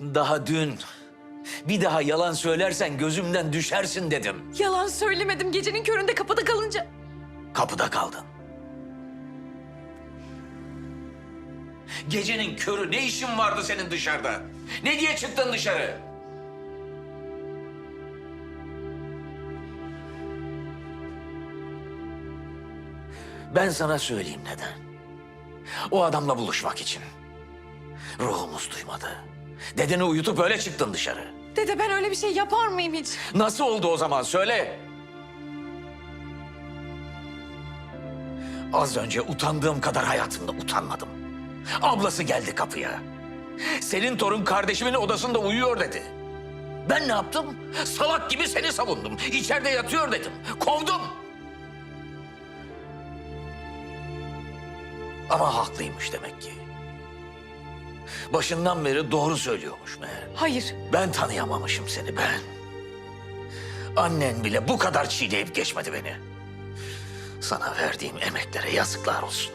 Daha dün bir daha yalan söylersen gözümden düşersin dedim. Yalan söylemedim gecenin köründe kapıda kalınca. Kapıda kaldın. Gecenin körü ne işin vardı senin dışarıda? Ne diye çıktın dışarı? Ben sana söyleyeyim neden. O adamla buluşmak için. Ruhumuz duymadı. Dedeni uyutup öyle çıktın dışarı. Dede ben öyle bir şey yapar mıyım hiç? Nasıl oldu o zaman söyle. Az önce utandığım kadar hayatımda utanmadım. Ablası geldi kapıya. Senin torun kardeşimin odasında uyuyor dedi. Ben ne yaptım? Salak gibi seni savundum. İçeride yatıyor dedim. Kovdum. Ama haklıymış demek ki. Başından beri doğru söylüyormuş meğer. Hayır. Ben tanıyamamışım seni ben. Annen bile bu kadar çiğneyip geçmedi beni. Sana verdiğim emeklere yazıklar olsun.